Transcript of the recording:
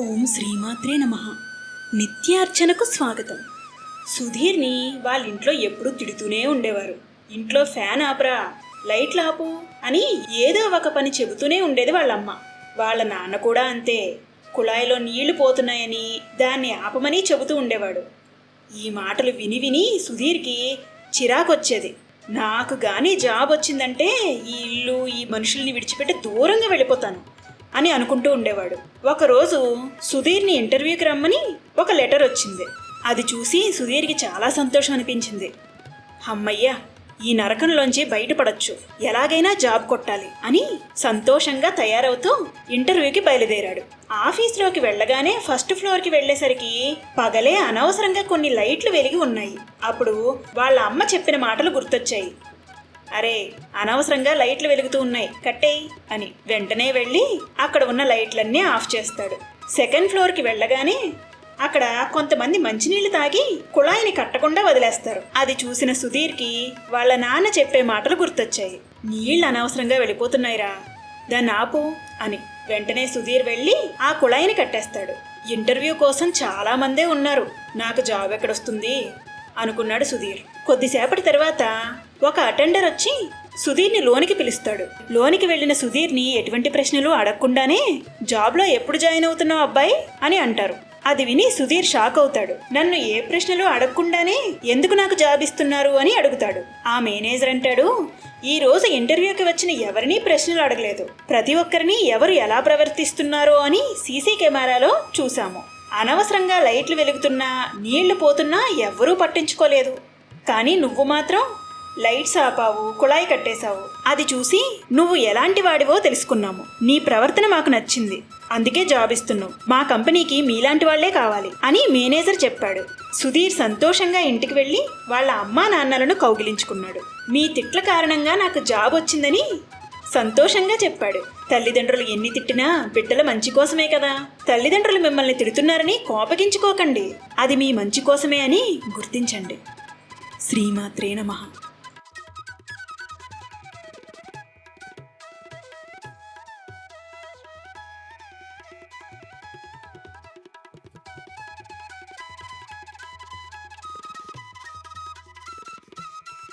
ఓం శ్రీమాత్రే నమ. నిత్యార్చనకు స్వాగతం. సుధీర్ని వాళ్ళ ఇంట్లో ఎప్పుడూ తిడుతూనే ఉండేవారు. ఇంట్లో ఫ్యాన్ ఆపరా లైట్లు ఆపు అని ఏదో ఒక పని చెబుతూనే ఉండేది వాళ్ళమ్మ. వాళ్ళ నాన్న కూడా అంతే. కుళాయిలో నీళ్ళు పోతున్నాయని దాన్ని ఆపమని చెబుతూ ఉండేవాడు. ఈ మాటలు విని విని సుధీర్కి చిరాకొచ్చేది. నాకు కానీ జాబ్ వచ్చిందంటే ఈ ఇల్లు ఈ మనుషుల్ని విడిచిపెట్టి దూరంగా వెళ్ళిపోతాను. అని అనుకుంటూ ఉండేవాడు. ఒకరోజు సుధీర్ని ఇంటర్వ్యూకి రమ్మని ఒక లెటర్ వచ్చింది. అది చూసి సుధీర్కి చాలా సంతోషం అనిపించింది. అమ్మయ్య ఈ నరకంలోంచి బయటపడొచ్చు. ఎలాగైనా జాబ్ కొట్టాలి అని సంతోషంగా తయారవుతూ ఇంటర్వ్యూకి బయలుదేరాడు. ఆఫీస్లోకి వెళ్ళగానే ఫస్ట్ ఫ్లోర్కి వెళ్ళేసరికి పగలే అనవసరంగా కొన్ని లైట్లు వెలిగి ఉన్నాయి. అప్పుడు వాళ్ళ అమ్మ చెప్పిన మాటలు గుర్తొచ్చాయి. అరే అనవసరంగా లైట్లు వెలుగుతూ ఉన్నాయి. కట్టేయ్ అని వెంటనే వెళ్ళి అక్కడ ఉన్న లైట్లన్నీ ఆఫ్ చేస్తాడు. సెకండ్ ఫ్లోర్కి వెళ్ళగానే అక్కడ కొంతమంది మంచినీళ్ళు తాగి కుళాయిని కట్టకుండా వదిలేస్తారు. అది చూసిన సుధీర్కి వాళ్ళ నాన్న చెప్పే మాటలు గుర్తొచ్చాయి. నీళ్ళు అనవసరంగా వెళ్ళిపోతున్నాయిరా. దాన్ని ఆపు అని వెంటనే సుధీర్ వెళ్ళి ఆ కుళాయిని కట్టేస్తాడు. ఇంటర్వ్యూ కోసం చాలా మందే ఉన్నారు. నాకు జాబ్ ఎక్కడొస్తుంది? అనుకున్నాడు సుధీర్. కొద్దిసేపటి తర్వాత ఒక అటెండర్ వచ్చి సుధీర్ని లోనికి పిలుస్తాడు. లోనికి వెళ్ళిన సుధీర్ని ఎటువంటి ప్రశ్నలు అడగకుండానే జాబ్లో ఎప్పుడు జాయిన్ అవుతున్నావు అబ్బాయి? అని అంటారు. అది విని సుధీర్ షాక్ అవుతాడు. నన్ను ఏ ప్రశ్నలు అడగకుండానే ఎందుకు నాకు జాబ్ ఇస్తున్నారు అని అడుగుతాడు. ఆ మేనేజర్ అంటాడు ఈ రోజు ఇంటర్వ్యూకి వచ్చిన ఎవరినీ ప్రశ్నలు అడగలేదు. ప్రతి ఒక్కరిని ఎవరు ఎలా ప్రవర్తిస్తున్నారో అని సీసీ కెమెరాలో చూశాము. అనవసరంగా లైట్లు వెలుగుతున్నా నీళ్ళు పోతున్నా ఎవ్వరూ పట్టించుకోలేదు. కానీ నువ్వు మాత్రం లైట్స్ ఆపావు కుళాయి కట్టేశావు. అది చూసి నువ్వు ఎలాంటి వాడివో తెలుసుకున్నాము. నీ ప్రవర్తన మాకు నచ్చింది. అందుకే జాబ్ ఇస్తున్నావు మా కంపెనీకి మీలాంటి వాళ్ళే కావాలి అని మేనేజర్ చెప్పాడు. సుధీర్ సంతోషంగా ఇంటికి వెళ్ళి వాళ్ళ అమ్మా నాన్నలను కౌగిలించుకున్నాడు. మీ తిట్ల కారణంగా నాకు జాబ్ వచ్చిందని సంతోషంగా చెప్పాడు. తల్లిదండ్రులు ఎన్ని తిట్టినా బిడ్డల మంచి కోసమే కదా. తల్లిదండ్రులు మిమ్మల్ని తిడుతున్నారని కోపగించుకోకండి. అది మీ మంచి కోసమే అని గుర్తించండి. శ్రీమాత్రే నమః.